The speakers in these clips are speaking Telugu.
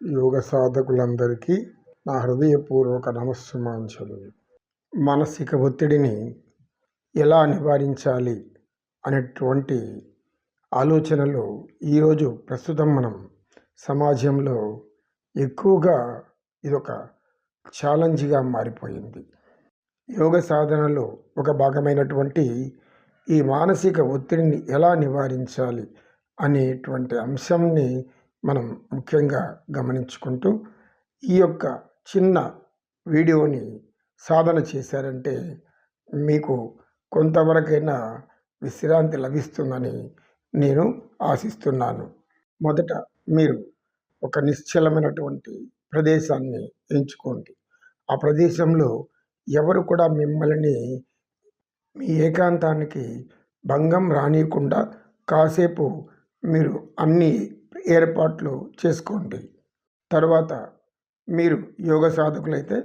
యోగ సాధకులందరికీ నా హృదయపూర్వక నమస్సుమాంచలు మానసిక ఒత్తిడిని ఎలా నివారించాలి అనేటువంటి ఆలోచనలు ఈరోజు ప్రస్తుతం మనం సమాజంలో ఎక్కువగా ఇదొక ఛాలెంజ్గా మారిపోయింది. యోగ సాధనలో ఒక భాగమైనటువంటి ఈ మానసిక ఒత్తిడిని ఎలా నివారించాలి అనేటువంటి అంశంని మనం ముఖ్యంగా గమనించుకుంటూ ఈ యొక్క చిన్న వీడియోని సాధన చేశారంటే మీకు కొంతవరకైనా విశ్రాంతి లభిస్తుందని నేను ఆశిస్తున్నాను. మొదట మీరు ఒక నిశ్చలమైనటువంటి ప్రదేశాన్ని ఎంచుకోండి. ఆ ప్రదేశంలో ఎవరు కూడా మిమ్మల్ని మీ ఏకాంతానికి భంగం రానియకుండా కాసేపు మీరు అన్ని ఏర్పాట్లు చేసుకోండి. తర్వాత మీరు యోగ సాధకులైతే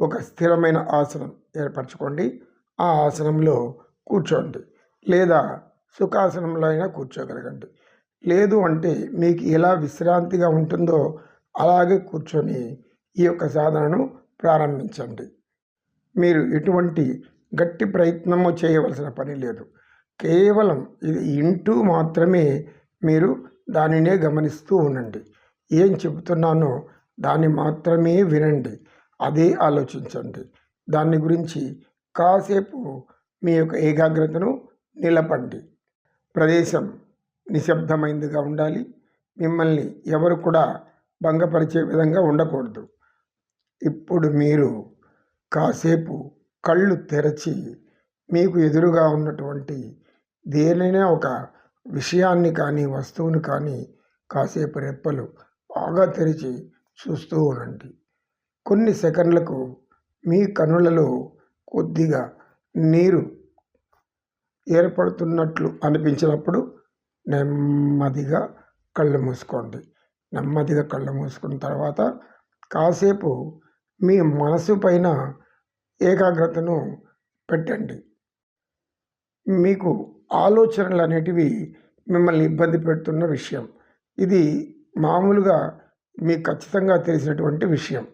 ఒక స్థిరమైన ఆసనం ఏర్పరచుకోండి. ఆ ఆసనంలో కూర్చోండి. లేదా సుఖాసనంలో అయినా కూర్చోగలగండి. లేదు అంటే మీకు ఎలా విశ్రాంతిగా ఉంటుందో అలాగే కూర్చొని ఈ యొక్క సాధనను ప్రారంభించండి. మీరు ఎటువంటి గట్టి ప్రయత్నము చేయవలసిన పని లేదు. కేవలం ఇది ఇంటూ మాత్రమే మీరు దానినే గమనిస్తూ ఉండండి. ఏం చెబుతున్నానో దాన్ని మాత్రమే వినండి. అదే ఆలోచించండి. దాని గురించి కాసేపు మీ యొక్క ఏకాగ్రతను నిలపండి. ప్రదేశం నిశ్శబ్దమైందిగా ఉండాలి. మిమ్మల్ని ఎవరు కూడా భంగపరిచే విధంగా ఉండకూడదు. ఇప్పుడు మీరు కాసేపు కళ్ళు తెరచి మీకు ఎదురుగా ఉన్నటువంటి దేనైనా ఒక విషయాన్ని కానీ వస్తువుని కానీ కాసేపు రెప్పలు బాగా తెరిచి చూస్తూ ఉండండి. కొన్ని సెకండ్లకు మీ కనులలో కొద్దిగా నీరు ఏర్పడుతున్నట్లు అనిపించినప్పుడు నెమ్మదిగా కళ్ళు మూసుకోండి. నెమ్మదిగా కళ్ళు మూసుకున్న తర్వాత కాసేపు మీ మనసు పైన ఏకాగ్రతను పెట్టండి. మీకు ఆలోచనలు అనేటివి మిమ్మల్ని ఇబ్బంది పెడుతున్న విషయం. ఇది మామూలుగా మీకు ఖచ్చితంగా తెలిసినటువంటి విషయం.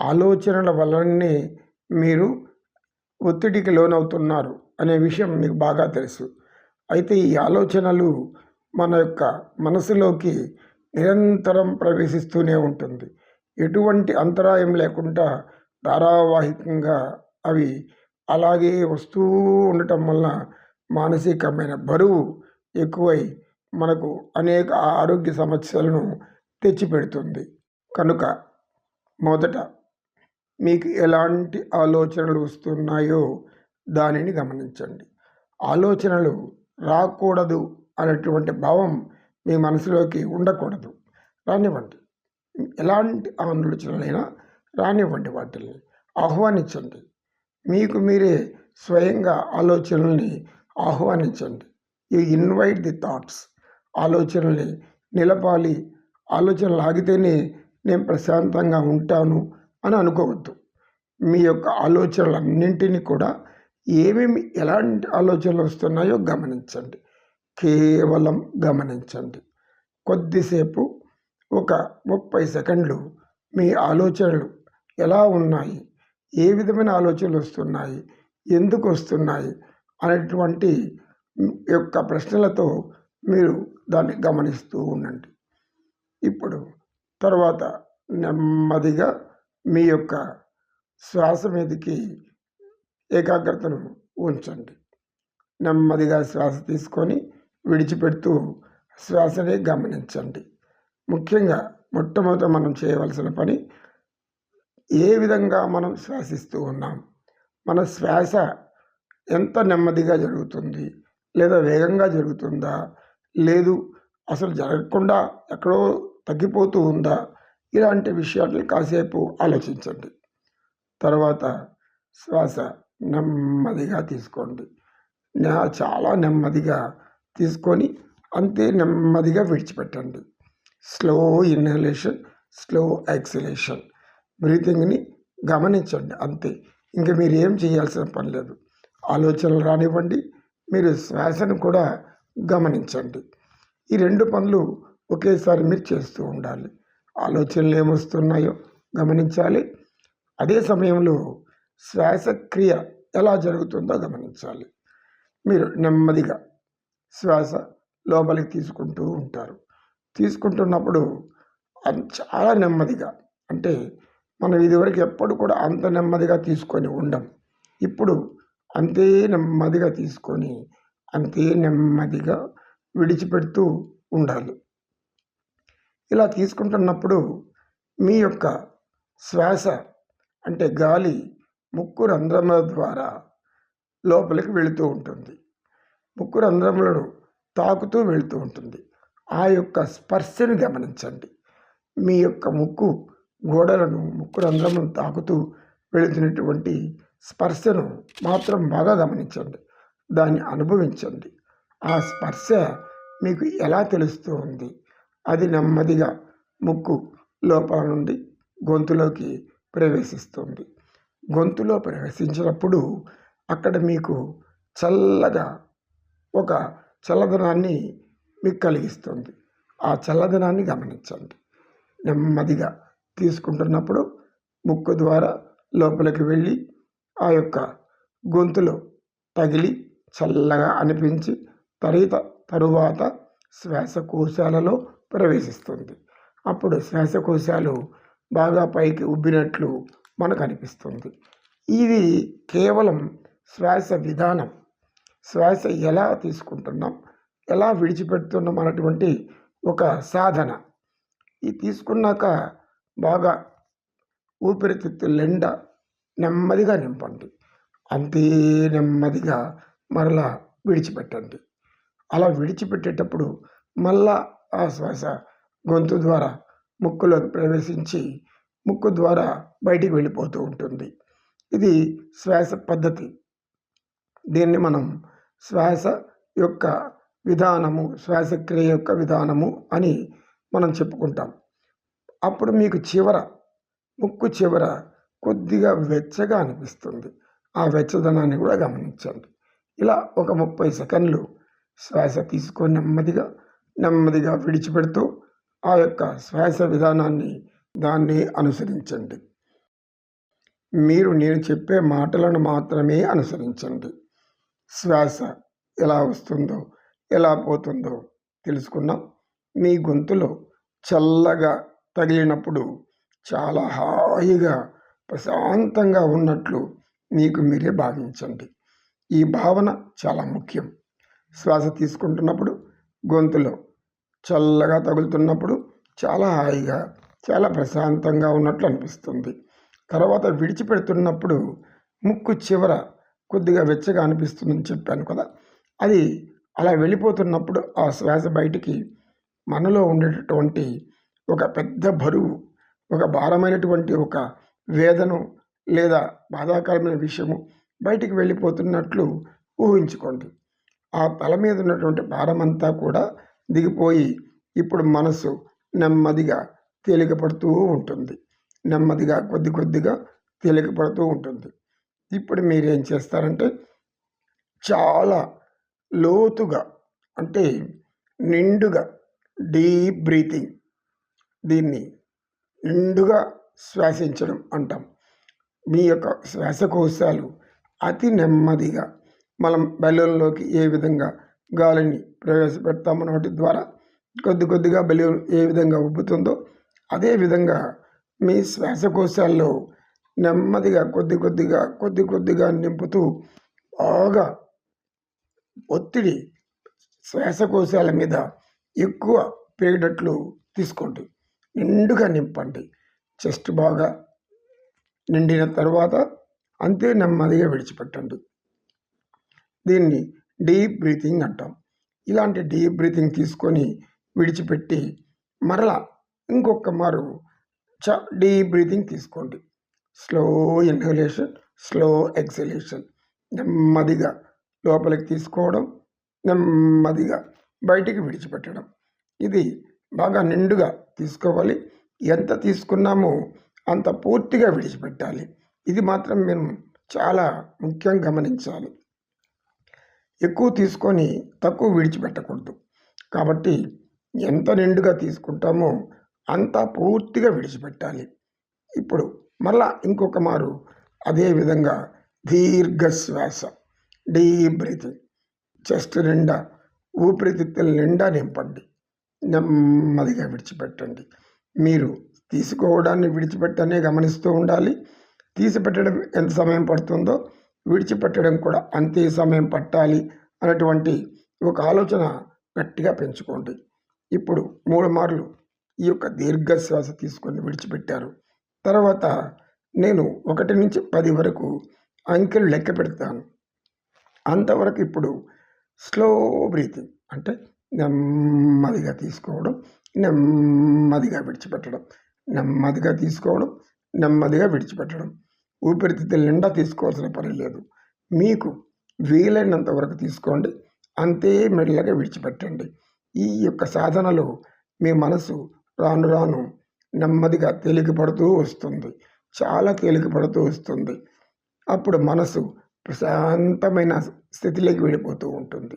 ఆలోచనల వలనే మీరు ఒత్తిడికి లోనవుతున్నారు అనే విషయం మీకు బాగా తెలుసు. అయితే ఈ ఆలోచనలు మన యొక్క మనసులోకి నిరంతరం ప్రవేశిస్తూనే ఉంటుంది. ఎటువంటి అంతరాయం లేకుండా ధారావాహికంగా అవి అలాగే వస్తూ ఉండటం వల్ల మానసికమైన బరువు ఎక్కువై మనకు అనేక ఆరోగ్య సమస్యలను తెచ్చిపెడుతుంది. కనుక మొదట మీకు ఎలాంటి ఆలోచనలు వస్తున్నాయో దానిని గమనించండి. ఆలోచనలు రాకూడదు అనేటువంటి భావం మీ మనసులోకి ఉండకూడదు. రానివ్వండి. ఎలాంటి ఆలోచనలైనా రానివ్వండి వాటిని ఆహ్వానించండి. మీకు మీరే స్వయంగా ఆలోచనల్ని ఆహ్వానించండి. You invite the thoughts. ఆలోచనల్ని నిలపాలి. ఆలోచనలు ఆగితేనే నేను ప్రశాంతంగా ఉంటాను అని అనుకోవద్దు. మీ యొక్క ఆలోచనలన్నింటినీ కూడా ఏమేమి ఎలాంటి ఆలోచనలు వస్తున్నాయో గమనించండి. కేవలం గమనించండి. కొద్దిసేపు ఒక ముప్పై సెకండ్లు మీ ఆలోచనలు ఎలా ఉన్నాయి? ఏ విధమైన ఆలోచనలు వస్తున్నాయి? ఎందుకు వస్తున్నాయి? అనేటువంటి యొక్క ప్రశ్నలతో మీరు దాన్ని గమనిస్తూ ఉండండి. ఇప్పుడు తర్వాత నెమ్మదిగా మీ యొక్క శ్వాస మీదకి ఏకాగ్రతను ఉంచండి. నెమ్మదిగా శ్వాస తీసుకొని విడిచిపెడుతూ శ్వాసనే గమనించండి. ముఖ్యంగా మొట్టమొదట మనం చేయవలసిన పని ఏ విధంగా మనం శ్వాసిస్తూ ఉన్నాం? మన శ్వాస ఎంత నెమ్మదిగా జరుగుతుంది? లేదా వేగంగా జరుగుతుందా? లేదు అసలు జరగకుండా ఎక్కడో తగ్గిపోతూ ఉందా? ఇలాంటి విషయాలు కాసేపు ఆలోచించండి. తర్వాత శ్వాస నెమ్మదిగా తీసుకోండి. చాలా నెమ్మదిగా తీసుకొని అంతే నెమ్మదిగా విడిచిపెట్టండి. Slow inhalation slow exhalation. బ్రీతింగ్ని గమనించండి అంతే. ఇంకా మీరు ఏం చేయాల్సిన పని లేదు. ఆలోచనలు రానివ్వండి. మీరు శ్వాసను కూడా గమనించండి. ఈ రెండు పనులు ఒకేసారి మీరు చేస్తూ ఉండాలి. ఆలోచనలు ఏమొస్తున్నాయో గమనించాలి. అదే సమయంలో శ్వాసక్రియ ఎలా జరుగుతుందో గమనించాలి. మీరు నెమ్మదిగా శ్వాస లోపలికి తీసుకుంటూ ఉంటారు. తీసుకుంటున్నప్పుడు చాలా నెమ్మదిగా అంటే మనం ఇదివరకు ఎప్పుడు కూడా అంత నెమ్మదిగా తీసుకొని ఉండం. ఇప్పుడు అంతే నెమ్మదిగా తీసుకొని అంతే నెమ్మదిగా విడిచిపెడుతూ ఉండాలి. ఇలా తీసుకుంటున్నప్పుడు మీ యొక్క శ్వాస అంటే గాలి ముక్కు రంధ్రముల ద్వారా లోపలికి వెళుతూ ఉంటుంది. ముక్కు రంధ్రములను తాకుతూ వెళుతూ ఉంటుంది. ఆ యొక్క స్పర్శను గమనించండి. మీ యొక్క ముక్కు గోడలను ముక్కు రంధ్రములను తాకుతూ వెళుతున్నటువంటి స్పర్శను మాత్రం బాగా గమనించండి. దాన్ని అనుభవించండి. ఆ స్పర్శ మీకు ఎలా తెలుస్తూ ఉంది? అది నెమ్మదిగా ముక్కు లోపల నుండి గొంతులోకి ప్రవేశిస్తుంది. గొంతులో ప్రవేశించినప్పుడు అక్కడ మీకు చల్లగా ఒక చల్లదనాన్ని మీకు కలిగిస్తుంది. ఆ చల్లదనాన్ని గమనించండి. నెమ్మదిగా తీసుకుంటున్నప్పుడు ముక్కు ద్వారా లోపలికి వెళ్ళి ఆ యొక్క గొంతులో తగిలి చల్లగా అనిపించి తరిత తరువాత శ్వాసకోశాలలో ప్రవేశిస్తుంది. అప్పుడు శ్వాసకోశాలు బాగా పైకి ఉబ్బినట్లు మనకు అనిపిస్తుంది. ఇది కేవలం శ్వాస విధానం. శ్వాస ఎలా తీసుకుంటున్నాం? ఎలా విడిచిపెడుతున్నాం అన్నటువంటి ఒక సాధన. ఇది తీసుకున్నాక బాగా ఊపిరితిత్తు నిండా నెమ్మదిగా నింపండి. అంతే నెమ్మదిగా మరలా విడిచిపెట్టండి. అలా విడిచిపెట్టేటప్పుడు మళ్ళా ఆ శ్వాస గొంతు ద్వారా ముక్కులోకి ప్రవేశించి ముక్కు ద్వారా బయటికి వెళ్ళిపోతూ ఉంటుంది. ఇది శ్వాస పద్ధతి. దీన్ని మనం శ్వాస యొక్క విధానము శ్వాసక్రియ యొక్క విధానము అని మనం చెప్పుకుంటాం. అప్పుడు మీకు చివర ముక్కు చివర కొద్దిగా వెచ్చగా అనిపిస్తుంది. ఆ వెచ్చదనాన్ని కూడా గమనించండి. ఇలా ఒక ముప్పై సెకండ్లు శ్వాస తీసుకొని నెమ్మదిగా నెమ్మదిగా విడిచిపెడుతూ ఆ యొక్క శ్వాస విధానాన్ని దాన్ని అనుసరించండి. మీరు నేను చెప్పే మాటలను మాత్రమే అనుసరించండి. శ్వాస ఎలా వస్తుందో ఎలా పోతుందో తెలుసుకున్నాం మీ గొంతులో చల్లగా తగిలినప్పుడు చాలా హాయిగా ప్రశాంతంగా ఉన్నట్లు మీకు మీరే భావించండి. ఈ భావన చాలా ముఖ్యం. శ్వాస తీసుకుంటున్నప్పుడు గొంతులో చల్లగా తగులుతున్నప్పుడు చాలా హాయిగా చాలా ప్రశాంతంగా ఉన్నట్లు అనిపిస్తుంది. తర్వాత విడిచిపెడుతున్నప్పుడు ముక్కు చివర కొద్దిగా వెచ్చగా అనిపిస్తుందని చెప్పాను కదా! అది అలా వెళ్ళిపోతున్నప్పుడు ఆ శ్వాస బయటికి మనలో ఉండేటటువంటి ఒక పెద్ద బరువు ఒక భారమైనటువంటి ఒక వేదను లేదా బాధాకరమైన విషయము బయటికి వెళ్ళిపోతున్నట్లు ఊహించుకోండి. ఆ తల మీద ఉన్నటువంటి భారమంతా కూడా దిగిపోయి ఇప్పుడు మనసు నెమ్మదిగా తేలికపడుతూ ఉంటుంది. నెమ్మదిగా కొద్ది కొద్దిగా తేలికపడుతూ ఉంటుంది. ఇప్పుడు మీరేం చేస్తారంటే చాలా లోతుగా అంటే నిండుగా డీప్ బ్రీతింగ్ దీన్ని నిండుగా శ్వాసించడం అంటాం. మీ యొక్క శ్వాసకోశాలు అతి నెమ్మదిగా మనం బెలూన్లోకి ఏ విధంగా గాలిని ప్రవేశపెడతామో నోటి ద్వారా కొద్ది కొద్దిగా బెలూన్ ఏ విధంగా ఉబ్బుతుందో అదేవిధంగా మీ శ్వాసకోశాల్లో నెమ్మదిగా కొద్ది కొద్దిగా కొద్ది కొద్దిగా నింపుతూ బాగా ఒత్తిడి శ్వాసకోశాల మీద ఎక్కువ పెరిగేటట్లు తీసుకోండి. నిండుగా నింపండి. చెస్ట్ బాగా నిండిన తర్వాత అంతే నెమ్మదిగా విడిచిపెట్టండి. దీన్ని డీప్ బ్రీతింగ్ అంటాం. ఇలాంటి డీప్ బ్రీతింగ్ తీసుకొని విడిచిపెట్టి మరలా ఇంకొక మారు చ డీప్ బ్రీతింగ్ తీసుకోండి. Slow inhalation slow exhalation. నెమ్మదిగా లోపలికి తీసుకోవడం నెమ్మదిగా బయటికి విడిచిపెట్టడం. ఇది బాగా నిండుగా తీసుకోవాలి. ఎంత తీసుకున్నామో అంత పూర్తిగా విడిచిపెట్టాలి. ఇది మాత్రం మేము చాలా ముఖ్యంగా గమనించాలి. ఎక్కువ తీసుకొని తక్కువ విడిచిపెట్టకూడదు. కాబట్టి ఎంత నిండుగా తీసుకుంటామో అంతా పూర్తిగా విడిచిపెట్టాలి. ఇప్పుడు మళ్ళా ఇంకొక మారు అదే విధంగా దీర్ఘ డీప్ బ్రీతింగ్ చెస్ట్ నిండా ఊపిరితిత్తుల నిండా నింపండి. నెమ్మదిగా విడిచిపెట్టండి. మీరు తీసుకోవడాన్ని విడిచిపెట్టనే గమనిస్తూ ఉండాలి. తీసిపెట్టడం ఎంత సమయం పడుతుందో విడిచిపెట్టడం కూడా అంతే సమయం పట్టాలి అనేటువంటి ఒక ఆలోచన గట్టిగా పెంచుకోండి. ఇప్పుడు మూడు మార్లు ఈ యొక్క దీర్ఘ శ్వాస తీసుకొని విడిచిపెట్టారు. తర్వాత నేను ఒకటి నుంచి పది వరకు అంకెలు లెక్క పెడతాను. అంతవరకు ఇప్పుడు స్లో బ్రీతింగ్ అంటే నెమ్మదిగా తీసుకోవడం నెమ్మదిగా విడిచిపెట్టడం నెమ్మదిగా తీసుకోవడం నెమ్మదిగా విడిచిపెట్టడం. ఊపిరితిత్తుల నిండా తీసుకోవాల్సిన పని లేదు. మీకు వీలైనంత వరకు తీసుకోండి. అంతే మెల్లగా విడిచిపెట్టండి. ఈ యొక్క సాధనలో మీ మనసు రాను రాను నెమ్మదిగా తేలికపడుతూ వస్తుంది. చాలా తేలికపడుతూ వస్తుంది. అప్పుడు మనసు ప్రశాంతమైన స్థితిలోకి వెళ్ళిపోతూ ఉంటుంది.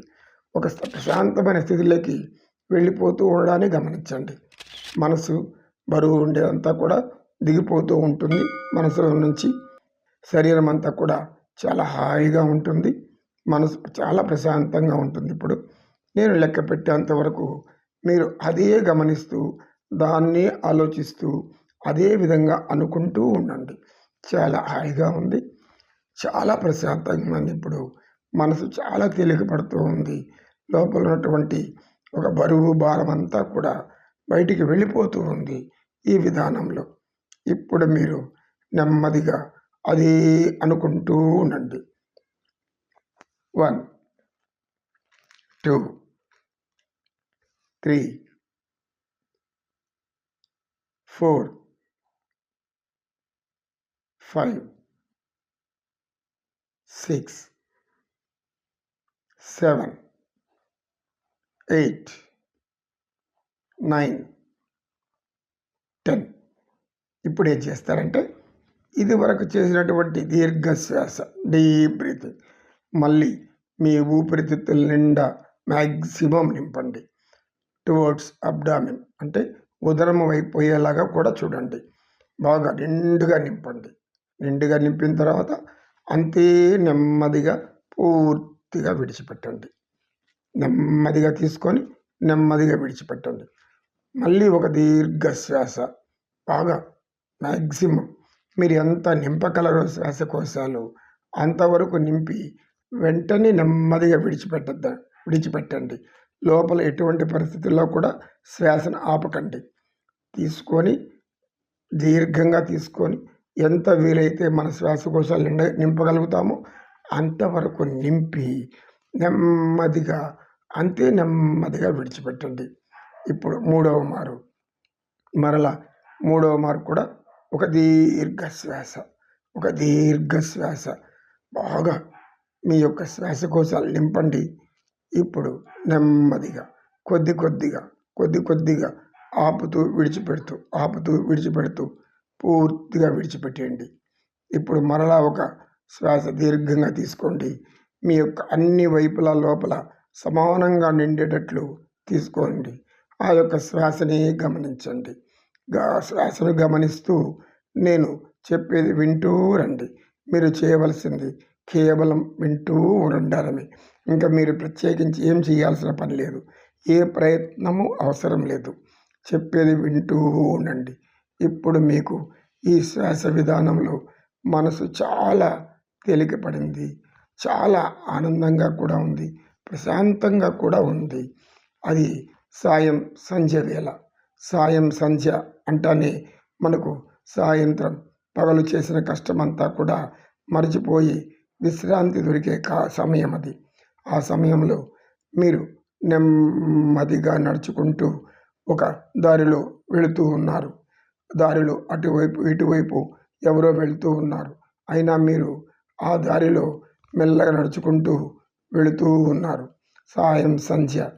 ఒక ప్రశాంతమైన స్థితిలోకి వెళ్ళిపోతూ ఉండడాన్ని గమనించండి. మనసు బరువు ఉండేదంతా కూడా దిగిపోతూ ఉంటుంది. మనసులో నుంచి శరీరం అంతా కూడా చాలా హాయిగా ఉంటుంది. మనసు చాలా ప్రశాంతంగా ఉంటుంది. ఇప్పుడు నేను లెక్క పెట్టేంత వరకు మీరు అదే గమనిస్తూ దాన్ని ఆలోచిస్తూ అదే విధంగా అనుకుంటూ ఉండండి. చాలా హాయిగా ఉంది. చాలా ప్రశాంతంగా ఉంది. ఇప్పుడు మనసు చాలా తేలిక పడుతూ ఉంది. లోపల ఉన్నటువంటి ఒక బరువు భారం అంతా కూడా బయటికి వెళ్ళిపోతూ ఉంది ఈ విధానంలో. ఇప్పుడు మీరు నెమ్మదిగా అది అనుకుంటూ ఉండండి. One two three four five six seven eight nine ten. ఇప్పుడు ఏం చేస్తారంటే ఇది వరకు చేసినటువంటి దీర్ఘశ్వాస డీప్ బ్రీతింగ్ మళ్ళీ మీ ఊపిరితిత్తుల నిండా మ్యాక్సిమం నింపండి. టువర్డ్స్ అబ్డామిన్ అంటే ఉదరం అయిపోయేలాగా కూడా చూడండి. బాగా నిండుగా నింపండి. నిండుగా నింపిన తర్వాత అంతే నెమ్మదిగా పూర్తిగా విడిచిపెట్టండి. నెమ్మదిగా తీసుకొని నెమ్మదిగా విడిచిపెట్టండి. మళ్ళీ ఒక దీర్ఘ శ్వాస బాగా మ్యాక్సిమం మీరు ఎంత నింపగలరో శ్వాసకోశాలు అంతవరకు నింపి వెంటనే నెమ్మదిగా విడిచిపెట్టద్ద విడిచిపెట్టండి. లోపల ఎటువంటి పరిస్థితుల్లో కూడా శ్వాసను ఆపకండి. తీసుకొని దీర్ఘంగా తీసుకొని ఎంత వీలైతే మన శ్వాసకోశాలు నిండ నింపగలుగుతామో అంతవరకు నింపి నెమ్మదిగా అంతే నెమ్మదిగా విడిచిపెట్టండి. ఇప్పుడు మూడవ మారు. మరలా మూడవ మారు కూడా ఒక దీర్ఘ శ్వాస ఒక దీర్ఘ శ్వాస బాగా మీ యొక్క శ్వాసకోశాలు నింపండి. ఇప్పుడు నెమ్మదిగా కొద్ది కొద్దిగా కొద్ది కొద్దిగా ఆపుతూ విడిచిపెడుతూ ఆపుతూ విడిచిపెడుతూ పూర్తిగా విడిచిపెట్టేయండి. ఇప్పుడు మరలా ఒక శ్వాస దీర్ఘంగా తీసుకోండి. మీ యొక్క అన్ని వైపుల లోపల సమానంగా నిండేటట్లు తీసుకోండి. ఆ యొక్క శ్వాసని గమనించండి. శ్వాసను గమనిస్తూ నేను చెప్పేది వింటూ రండి. మీరు చేయవలసింది కేవలం వింటూ ఉండాలని ఇంకా మీరు ప్రత్యేకించి ఏం చేయాల్సిన పని లేదు. ఏ ప్రయత్నము అవసరం లేదు. చెప్పేది వింటూ ఉండండి. ఇప్పుడు మీకు ఈ శ్వాస విధానంలో మనసు చాలా తేలికపడింది. చాలా ఆనందంగా కూడా ఉంది. ప్రశాంతంగా కూడా ఉంది. అది సాయం సంధ్య వేళ. సాయం సంధ్య అంటానే మనకు సాయంత్రం పగలు చేసిన కష్టమంతా కూడా మర్చిపోయి విశ్రాంతి దొరికే కా సమయం అది. ఆ సమయంలో మీరు నెమ్మదిగా నడుచుకుంటూ ఒక దారిలో వెళుతూ ఉన్నారు. దారిలో అటువైపు ఇటువైపు ఎవరో వెళుతూ ఉన్నారు. అయినా మీరు ఆ దారిలో మెల్లగా నడుచుకుంటూ వెళుతూ ఉన్నారు. సాయం సంధ్య.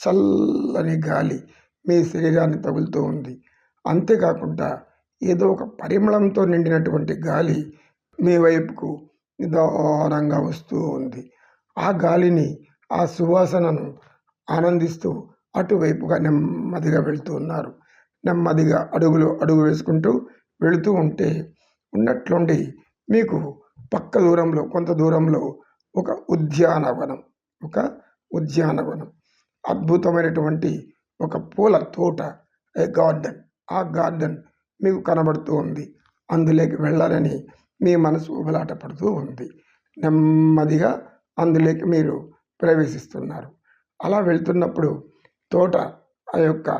చల్లని గాలి మీ శరీరాన్ని తగులుతూ ఉంది. అంతేకాకుండా ఏదో ఒక పరిమళంతో నిండినటువంటి గాలి మీ వైపుకు నిదానంగా వస్తూ ఉంది. ఆ గాలిని ఆ సువాసనను ఆనందిస్తూ అటువైపుగా నెమ్మదిగా వెళుతూ ఉన్నారు. నెమ్మదిగా అడుగులు అడుగు వేసుకుంటూ వెళుతూ ఉంటే ఉన్నట్లుండి మీకు పక్క దూరంలో కొంత దూరంలో ఒక ఉద్యానవనం ఒక ఉద్యానవనం. అద్భుతమైనటువంటి ఒక పూల తోట ఏ గార్డెన్. ఆ గార్డెన్ మీకు కనబడుతూ ఉంది. అందులోకి వెళ్ళాలని మీ మనసు ఉబలాట పడుతూ ఉంది. నెమ్మదిగా అందులోకి మీరు ప్రవేశిస్తున్నారు. అలా వెళ్తున్నప్పుడు తోట ఆ యొక్క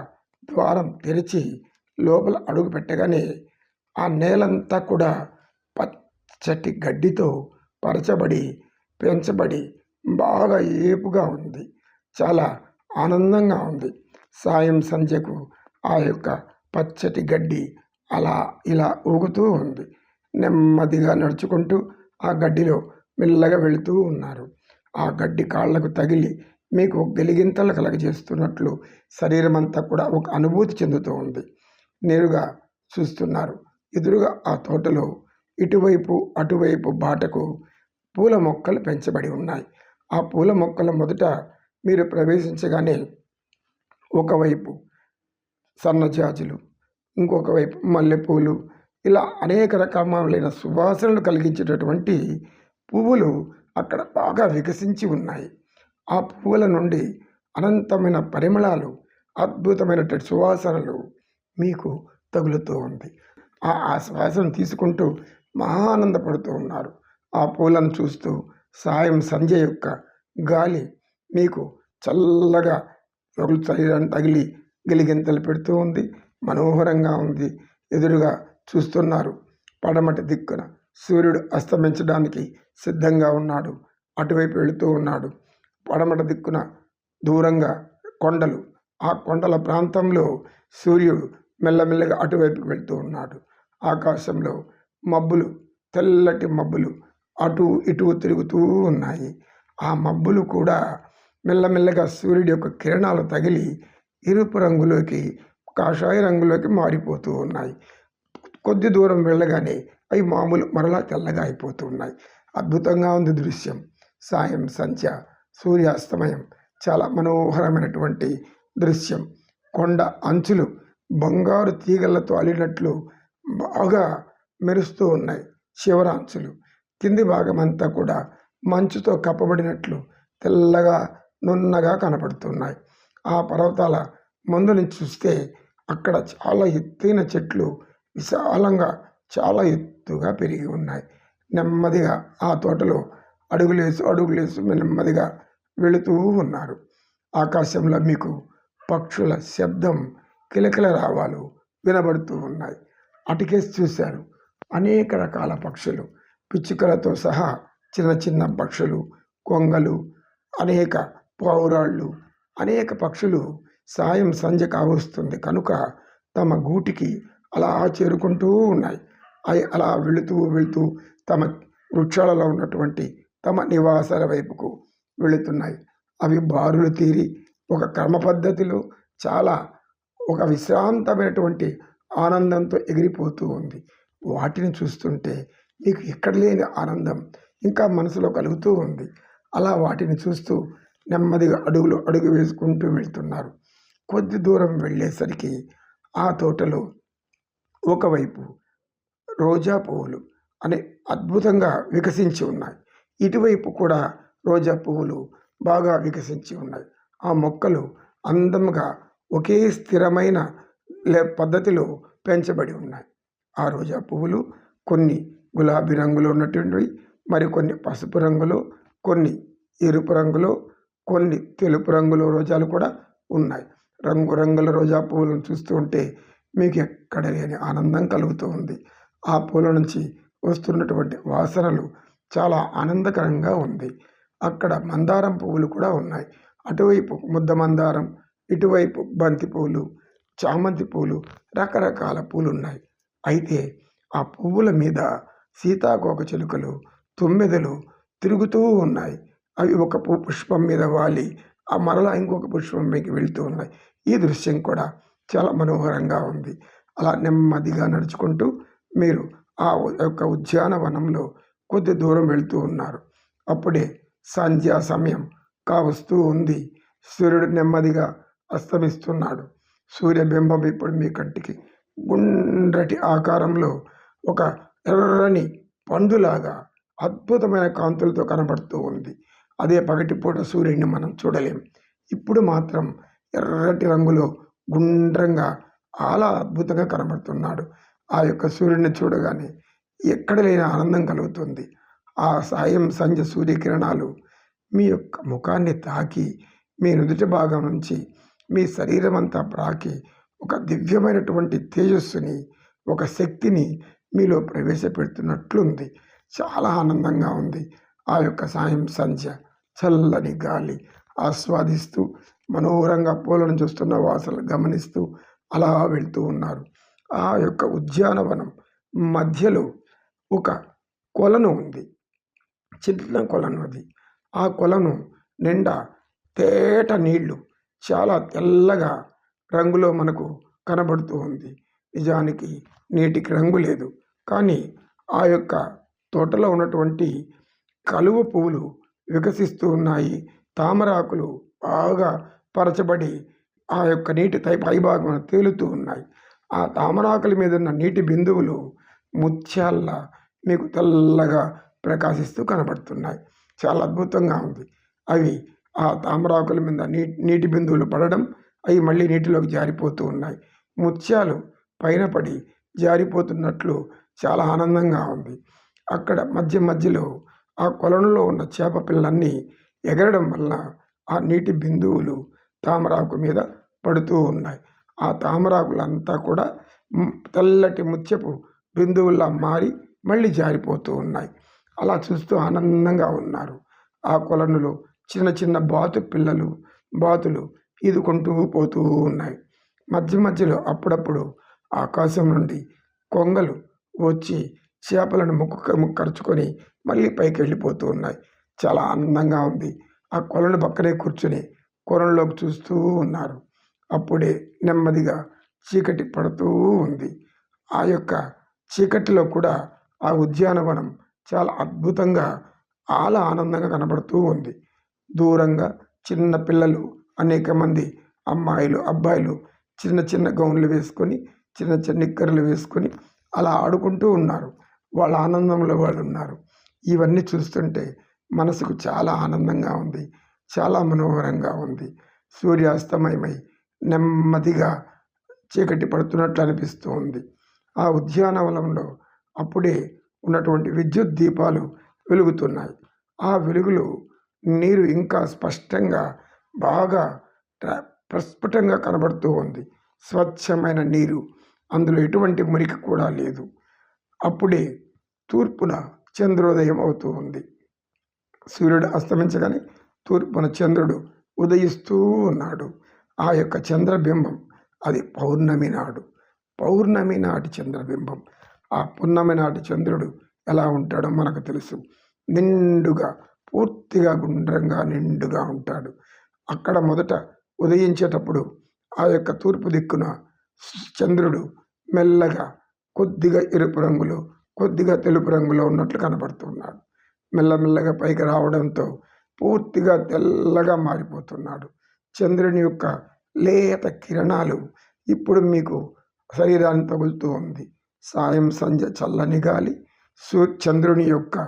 ద్వారం తెరిచి లోపల అడుగు పెట్టగానే ఆ నేలంతా కూడా పచ్చటి గడ్డితో పరచబడి పెంచబడి బాగా ఏపుగా ఉంది. చాలా ఆనందంగా ఉంది. సాయం సంధ్యకు ఆ యొక్క పచ్చటి గడ్డి అలా ఇలా ఊగుతూ ఉంది. నెమ్మదిగా నడుచుకుంటూ ఆ గడ్డిలో మెల్లగా వెళుతూ ఉన్నారు. ఆ గడ్డి కాళ్ళకు తగిలి మీకు గెలిగింతలు కలగజేస్తున్నట్లు శరీరం అంతా కూడా ఒక అనుభూతి చెందుతూ ఉంది. నేరుగా చూస్తున్నారు. ఎదురుగా ఆ తోటలో ఇటువైపు అటువైపు బాటకు పూల మొక్కలు పెంచబడి ఉన్నాయి. ఆ పూల మొక్కల మొదట మీరు ప్రవేశించగానే ఒకవైపు సన్నజాజులు ఇంకొక వైపు మల్లెపూలు ఇలా అనేక రకములైన సువాసనలు కలిగించేటటువంటి పువ్వులు అక్కడ బాగా వికసించి ఉన్నాయి. ఆ పువ్వుల నుండి అనంతమైన పరిమళాలు అద్భుతమైనటువంటి సువాసనలు మీకు తగులుతూ ఉంది. ఆ ఆ శ్వాసను తీసుకుంటూ మహానందపడుతూ ఉన్నారు. ఆ పూలను చూస్తూ సాయం సంధ్య యొక్క గాలి మీకు చల్లగా తగులు శరీరాన్ని తగిలి గిలిగింతలు పెడుతూ ఉంది. మనోహరంగా ఉంది. ఎదురుగా చూస్తున్నారు. పడమటి దిక్కున సూర్యుడు అస్తమించడానికి సిద్ధంగా ఉన్నాడు. అటువైపు వెళుతూ ఉన్నాడు. పడమట దిక్కున దూరంగా కొండలు. ఆ కొండల ప్రాంతంలో సూర్యుడు మెల్లమెల్లగా అటువైపు వెళ్తూ ఉన్నాడు. ఆకాశంలో మబ్బులు తెల్లటి మబ్బులు అటు ఇటు తిరుగుతూ ఉన్నాయి. ఆ మబ్బులు కూడా మెల్లమెల్లగా సూర్యుడి యొక్క కిరణాలు తగిలి ఎరుపు రంగులోకి కాషాయ రంగులోకి మారిపోతూ ఉన్నాయి. కొద్ది దూరం వెళ్ళగానే అవి మామూలు మరలా తెల్లగా అయిపోతూ ఉన్నాయి. అద్భుతంగా ఉంది దృశ్యం. సాయం సంధ్య సూర్యాస్తమయం చాలా మనోహరమైనటువంటి దృశ్యం. కొండ అంచులు బంగారు తీగలతో అల్లినట్లు బాగా మెరుస్తూ ఉన్నాయి. శివరాంచులు కింది భాగం అంతా కూడా మంచుతో కప్పబడినట్లు తెల్లగా నున్నగా కనపడుతున్నాయి. ఆ పర్వతాల ముందు నుంచి చూస్తే అక్కడ చాలా ఎత్తైన చెట్లు విశాలంగా చాలా ఎత్తుగా పెరిగి ఉన్నాయి. నెమ్మదిగా ఆ తోటలో అడుగులేసి అడుగులేసి నెమ్మదిగా వెళుతూ ఉన్నారు. ఆకాశంలో మీకు పక్షుల శబ్దం కిలకిల రావాలు వినబడుతూ ఉన్నాయి. అటుకేసి చూశారు. అనేక రకాల పక్షులు పిచ్చుకలతో సహా చిన్న చిన్న పక్షులు కొంగలు అనేక పావురాళ్ళు అనేక పక్షులు సాయం సంధ్య కావస్తుంది. కనుక తమ గూటికి అలా చేరుకుంటూ ఉన్నాయి. అవి అలా వెళుతూ వెళుతూ తమ వృక్షాలలో ఉన్నటువంటి తమ నివాసాల వైపుకు వెళుతున్నాయి. అవి బారులు తీరి ఒక క్రమ పద్ధతిలో చాలా ఒక విశ్రాంతమైనటువంటి ఆనందంతో ఎగిరిపోతూ ఉంది. వాటిని చూస్తుంటే మీకు ఎక్కడ లేని ఆనందం ఇంకా మనసులో కలుగుతూ ఉంది. అలా వాటిని చూస్తూ నెమ్మదిగా అడుగులు అడుగు వేసుకుంటూ వెళ్తున్నారు. కొద్ది దూరం వెళ్ళేసరికి ఆ తోటలో ఒకవైపు రోజా పువ్వులు అనే అద్భుతంగా వికసించి ఉన్నాయి. ఇటువైపు కూడా రోజా పువ్వులు బాగా వికసించి ఉన్నాయి. ఆ మొక్కలు అందంగా ఒకే స్థిరమైన లే పద్ధతిలో పెంచబడి ఉన్నాయి. ఆ రోజా పువ్వులు కొన్ని గులాబీ రంగులో ఉన్నటువంటివి మరికొన్ని పసుపు రంగులో కొన్ని ఎరుపు రంగులో కొన్ని తెలుపు రంగులో రోజాలు కూడా ఉన్నాయి. రంగురంగుల రోజా పువ్వులను చూస్తూ ఉంటే మీకు ఎక్కడ లేని ఆనందం కలుగుతూ ఉంది. ఆ పూల నుంచి వస్తున్నటువంటి వాసనలు చాలా ఆనందకరంగా ఉంది. అక్కడ మందారం పువ్వులు కూడా ఉన్నాయి. అటువైపు ముద్ద మందారం ఇటువైపు బంతి పువ్వులు చామంతి పూలు రకరకాల పూలు ఉన్నాయి. అయితే ఆ పువ్వుల మీద సీతాకోక చిలుకలు తుమ్మెదలు తిరుగుతూ ఉన్నాయి. అవి ఒక పుష్పం మీద వాలి ఆ మరలా ఇంకొక పుష్పం మీకు వెళుతూ ఉన్నాయి. ఈ దృశ్యం కూడా చాలా మనోహరంగా ఉంది. అలా నెమ్మదిగా నడుచుకుంటూ మీరు ఆ యొక్క ఉద్యానవనంలో కొద్ది దూరం వెళుతూ ఉన్నారు. అప్పుడే సంధ్యా సమయం కావస్తూ ఉంది. సూర్యుడు నెమ్మదిగా అస్తమిస్తున్నాడు. సూర్యబింబం ఇప్పుడు మీ కంటికి గుండ్రటి ఆకారంలో ఒక ఎర్రని పండులాగా అద్భుతమైన కాంతులతో కనబడుతూ ఉంది. అదే పగటిపూట సూర్యుడిని మనం చూడలేం. ఇప్పుడు మాత్రం ఎర్రటి రంగులో గుండ్రంగా చాలా అద్భుతంగా కనబడుతున్నాడు ఆ యొక్క సూర్యుడిని చూడగానే ఎక్కడ లేని ఆనందం కలుగుతుంది. ఆ సాయం సంధ్య సూర్యకిరణాలు మీ యొక్క ముఖాన్ని తాకి మీ నుదుటి భాగం నుంచి మీ శరీరం అంతా ప్రాకి ఒక దివ్యమైనటువంటి తేజస్సుని ఒక శక్తిని మీలో ప్రవేశపెడుతున్నట్లుంది. చాలా ఆనందంగా ఉంది. ఆ యొక్క సాయం సంధ్య చల్లని గాలి ఆస్వాదిస్తూ మనోహరంగా పూలను చూస్తున్న వాసనలు గమనిస్తూ అలా వెళ్తూ ఉన్నారు. ఆ యొక్క ఉద్యానవనం మధ్యలో ఒక కొలను ఉంది. చిన్న కొలను అది. ఆ కొలను నిండా తేట నీళ్ళు చాలా తెల్లగా రంగులో మనకు కనబడుతూ ఉంది. నిజానికి నీటికి రంగు లేదు. కానీ ఆ యొక్క తోటలో ఉన్నటువంటి కలువ పువ్వులు వికసిస్తూ ఉన్నాయి. తామరాకులు బాగా పరచబడి ఆ యొక్క నీటి తై పైభాగం తేలుతూ ఉన్నాయి. ఆ తామరాకుల మీద ఉన్న నీటి బిందువులు ముత్యాల్లా మీకు తెల్లగా ప్రకాశిస్తూ కనబడుతున్నాయి. చాలా అద్భుతంగా ఉంది. అవి ఆ తామరాకుల మీద నీటి నీటి బిందువులు పడడం అవి మళ్ళీ నీటిలోకి జారిపోతూ ఉన్నాయి. ముత్యాలు పైన పడి జారిపోతున్నట్లు చాలా ఆనందంగా ఉంది. అక్కడ మధ్య మధ్యలో ఆ కొలనులో ఉన్న చేప పిల్లలన్నీ ఎగరడం వల్ల ఆ నీటి బిందువులు తామరాకు మీద పడుతూ ఉన్నాయి. ఆ తామరాకులంతా కూడా తెల్లటి ముత్యపు బిందువుల్లా మారి మళ్ళీ జారిపోతూ ఉన్నాయి. అలా చూస్తూ ఆనందంగా ఉన్నారు. ఆ కొలనులో చిన్న చిన్న బాతు పిల్లలు బాతులు ఈదుకుంటూ పోతూ ఉన్నాయి. మధ్య మధ్యలో అప్పుడప్పుడు ఆకాశం నుండి కొంగలు వచ్చి చేపలను ముక్కు ముక్కరుచుకొని మళ్ళీ పైకి వెళ్ళిపోతూ ఉన్నాయి. చాలా ఆనందంగా ఉంది. ఆ కొలను పక్కనే కూర్చుని కొలంలోకి చూస్తూ ఉన్నారు. అప్పుడే నెమ్మదిగా చీకటి పడుతూ ఉంది. ఆ యొక్క చీకటిలో కూడా ఆ ఉద్యానవనం చాలా అద్భుతంగా చాలా ఆనందంగా కనబడుతూ ఉంది. దూరంగా చిన్న పిల్లలు అనేక మంది అమ్మాయిలు అబ్బాయిలు చిన్న చిన్న గౌన్లు వేసుకొని చిన్న చిన్న నిక్కర్లు వేసుకొని అలా ఆడుకుంటూ ఉన్నారు. వాళ్ళ ఆనందంలో వాళ్ళు ఉన్నారు. ఇవన్నీ చూస్తుంటే మనసుకు చాలా ఆనందంగా ఉంది. చాలా మనోహరంగా ఉంది. సూర్యాస్తమయమై నెమ్మదిగా చీకటి పడుతున్నట్లు అనిపిస్తూ ఉంది. ఆ ఉద్యానవనంలో అప్పుడే ఉన్నటువంటి విద్యుత్ దీపాలు వెలుగుతున్నాయి. ఆ వెలుగులు నీరు ఇంకా స్పష్టంగా బాగా ప్రస్ఫుటంగా కనబడుతూ ఉంది. స్వచ్ఛమైన నీరు అందులో ఎటువంటి మురికి కూడా లేదు. అప్పుడే తూర్పున చంద్రోదయం అవుతూ ఉంది. సూర్యుడు అస్తమించగానే తూర్పున చంద్రుడు ఉదయిస్తూ ఉన్నాడు. ఆ యొక్క చంద్రబింబం అది పౌర్ణమి నాడు. పౌర్ణమి నాటి చంద్రబింబం. ఆ పున్నమి నాటి చంద్రుడు ఎలా ఉంటాడో మనకు తెలుసు. నిండుగా పూర్తిగా గుండ్రంగా నిండుగా ఉంటాడు. అక్కడ మొదట ఉదయించేటప్పుడు ఆ యొక్క తూర్పు దిక్కున చంద్రుడు మెల్లగా కొద్దిగా ఎరుపు రంగులో కొద్దిగా తెలుపు రంగులో ఉన్నట్లు కనబడుతున్నాడు మెల్లమెల్లగా పైకి రావడంతో పూర్తిగా తెల్లగా మారిపోతున్నాడు. చంద్రుని యొక్క లేత కిరణాలు ఇప్పుడు మీకు శరీరాన్ని తగులుతూ ఉంది. సాయం సంధ్య చల్లని గాలి సూ చంద్రుని యొక్క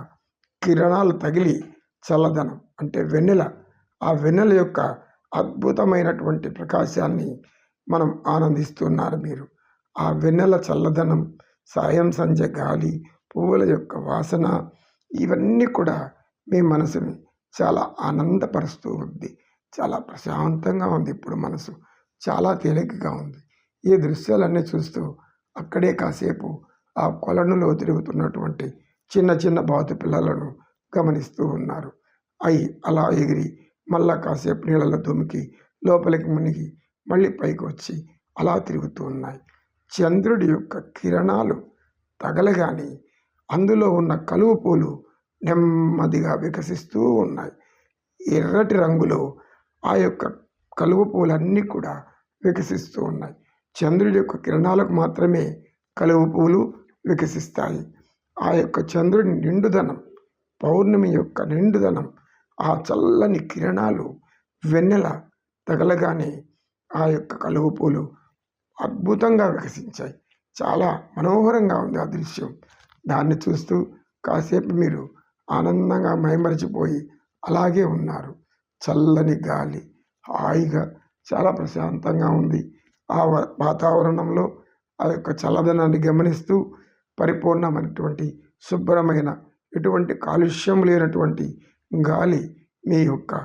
కిరణాలు తగిలి చల్లదనం అంటే వెన్నెల. ఆ వెన్నెల యొక్క అద్భుతమైనటువంటి ప్రకాశాన్ని మనం ఆనందిస్తున్నారు మీరు. ఆ వెన్నెల చల్లదనం సాయం సంధ్య గాలి పువ్వుల యొక్క వాసన ఇవన్నీ కూడా మీ మనసుని చాలా ఆనందపరుస్తూ ఉంది. చాలా ప్రశాంతంగా ఉంది ఇప్పుడు మనసు. చాలా తేలికగా ఉంది. ఈ దృశ్యాలన్నీ చూస్తూ అక్కడే కాసేపు ఆ కొలనులో తిరుగుతున్నటువంటి చిన్న చిన్న బాతు పిల్లలను గమనిస్తూ ఉన్నారు. అవి అలా ఎగిరి మళ్ళా కాసేపు నీళ్ళలో దుమికి లోపలికి మునిగి మళ్ళీ పైకి వచ్చి అలా తిరుగుతూ ఉన్నాయి. చంద్రుడి యొక్క కిరణాలు తగలగానే అందులో ఉన్న కలువ పూలు నెమ్మదిగా వికసిస్తూ ఉన్నాయి. ఎర్రటి రంగులో ఆ యొక్క కలువ పూలన్నీ కూడా వికసిస్తూ ఉన్నాయి. చంద్రుడి యొక్క కిరణాలకు మాత్రమే కలువ పూలు వికసిస్తాయి. ఆ యొక్క చంద్రుడి నిండుదనం పౌర్ణమి యొక్క నిండుదనం ఆ చల్లని కిరణాలు వెన్నెల తగలగానే ఆ యొక్క కలువ పూలు అద్భుతంగా వికసించాయి చాలా మనోహరంగా ఉంది ఆ దృశ్యం. దాన్ని చూస్తూ కాసేపు మీరు ఆనందంగా మైమరిచిపోయి అలాగే ఉన్నారు. చల్లని గాలి హాయిగా చాలా ప్రశాంతంగా ఉంది. ఆ వాతావరణంలో ఆ యొక్క చల్లదనాన్ని గమనిస్తూ పరిపూర్ణమైనటువంటి శుభ్రమైన ఎటువంటి కాలుష్యం లేనటువంటి గాలి మీ యొక్క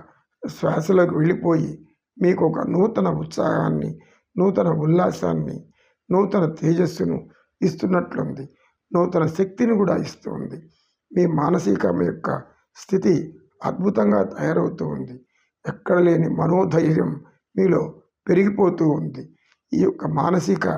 శ్వాసలోకి వెళ్ళిపోయి మీకు ఒక నూతన ఉత్సాహాన్ని నూతన ఉల్లాసాన్ని నూతన తేజస్సును ఇస్తున్నట్లుంది. నూతన శక్తిని కూడా ఇస్తుంది. మీ మానసిక యొక్క స్థితి అద్భుతంగా తయారవుతూ ఉంది. ఎక్కడ లేని మనోధైర్యం మీలో పెరిగిపోతూ ఉంది. ఈ యొక్క మానసిక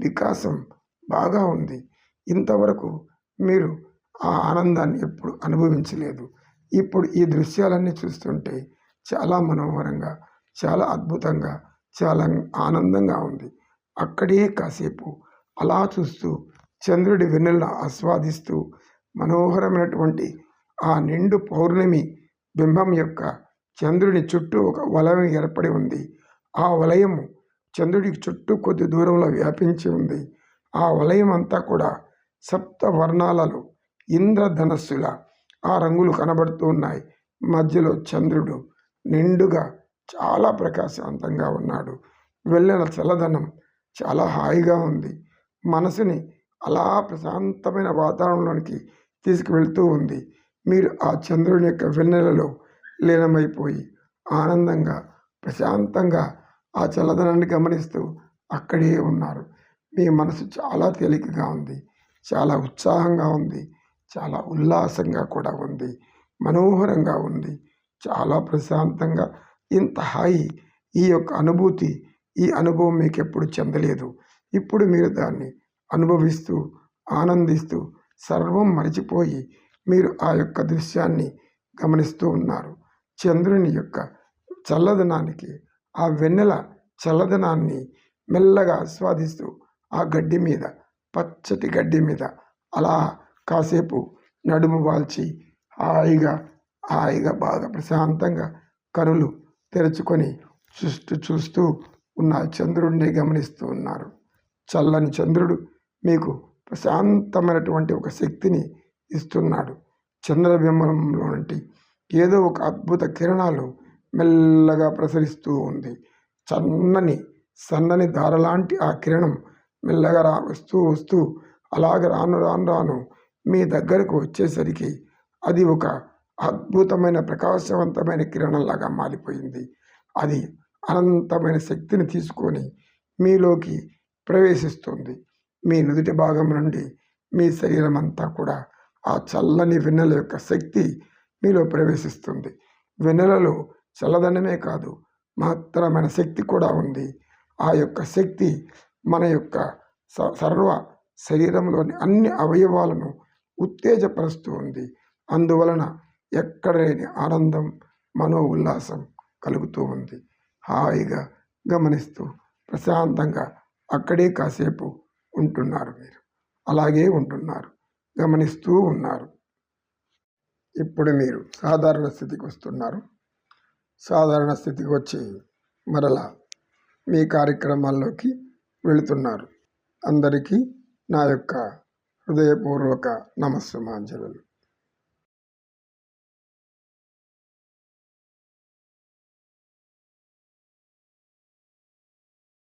వికాసం బాగా ఉంది. ఇంతవరకు మీరు ఆ ఆనందాన్ని ఎప్పుడు అనుభవించలేదు. ఇప్పుడు ఈ దృశ్యాలన్నీ చూస్తుంటే చాలా మనోహరంగా చాలా అద్భుతంగా చాలా ఆనందంగా ఉంది. అక్కడే కాసేపు అలా చూస్తూ చంద్రుడి వెన్నెలను ఆస్వాదిస్తూ మనోహరమైనటువంటి ఆ నిండు పౌర్ణమి బింబం యొక్క చంద్రుని చుట్టూ ఒక వలయం ఏర్పడి ఉంది. ఆ వలయము చంద్రుడికి చుట్టూ కొద్ది దూరంలో వ్యాపించి ఉంది. ఆ వలయం అంతా కూడా సప్త వర్ణాలలో ఇంద్రధనస్సుల ఆ రంగులు కనబడుతూ ఉన్నాయి. మధ్యలో చంద్రుడు నిండుగా చాలా ప్రకాశవంతంగా ఉన్నాడు. వెళ్ళిన చల్లదనం చాలా హాయిగా ఉంది. మనసుని అలా ప్రశాంతమైన వాతావరణంలోనికి తీసుకువెళ్తూ ఉంది. మీరు ఆ చంద్రుని యొక్క వెన్నెలలో లీనమైపోయి ఆనందంగా ప్రశాంతంగా ఆ చల్లదనాన్ని గమనిస్తూ అక్కడే ఉన్నారు. మీ మనసు చాలా తేలికగా ఉంది. చాలా ఉత్సాహంగా ఉంది. చాలా ఉల్లాసంగా కూడా ఉంది. మనోహరంగా ఉంది. చాలా ప్రశాంతంగా ఇంత హాయి ఈ యొక్క అనుభూతి ఈ అనుభవం మీకు ఎప్పుడు చెందలేదు. ఇప్పుడు మీరు దాన్ని అనుభవిస్తూ ఆనందిస్తూ సర్వం మరిచిపోయి మీరు ఆ యొక్క దృశ్యాన్ని గమనిస్తూ ఉన్నారు. చంద్రుని యొక్క చల్లదనానికి ఆ వెన్నెల చల్లదనాన్ని మెల్లగా ఆస్వాదిస్తూ ఆ గడ్డి మీద పచ్చటి గడ్డి మీద అలా కాసేపు నడుము వాల్చి హాయిగా హాయిగా బాగా ప్రశాంతంగా కనులు తెరుచుకొని చూస్తూ చూస్తూ ఉన్న చంద్రుడిని గమనిస్తూ ఉన్నారు. చల్లని చంద్రుడు మీకు ప్రశాంతమైనటువంటి ఒక శక్తిని ఇస్తున్నాడు. చంద్రబింబంలో నుండి ఏదో ఒక అద్భుత కిరణాలు మెల్లగా ప్రసరిస్తూ ఉంది. సన్నని సన్నని దారలాంటి ఆ కిరణం మెల్లగా రా వస్తూ వస్తూ అలాగ రాను రాను రాను మీ దగ్గరకు వచ్చేసరికి అది ఒక అద్భుతమైన ప్రకాశవంతమైన కిరణంలాగా మారిపోయింది. అది అనంతమైన శక్తిని తీసుకొని మీలోకి ప్రవేశిస్తుంది. మీ నుదుటి భాగం నుండి మీ శరీరం అంతా కూడా ఆ చల్లని వెన్నెల యొక్క శక్తి మీలో ప్రవేశిస్తుంది. వెన్నెలలో చల్లదనమే కాదు మహత్తరమైన శక్తి కూడా ఉంది. ఆ యొక్క శక్తి మన యొక్క స- సర్వ శరీరంలోని అన్ని అవయవాలను ఉత్తేజపరుస్తూ ఉంది. అందువలన ఎక్కడలేని ఆనందం మనో ఉల్లాసం కలుగుతూ ఉంది. హాయిగా గమనిస్తూ ప్రశాంతంగా అక్కడే కాసేపు ఉంటున్నారు మీరు. అలాగే ఉంటున్నారు గమనిస్తూ ఉన్నారు. ఇప్పుడు మీరు సాధారణ స్థితికి వస్తున్నారు. సాధారణ స్థితికి వచ్చి మరలా మీ కార్యక్రమాల్లోకి వెళుతున్నారు. అందరికీ నా యొక్క హృదయపూర్వక నమస్సుమాంజలు.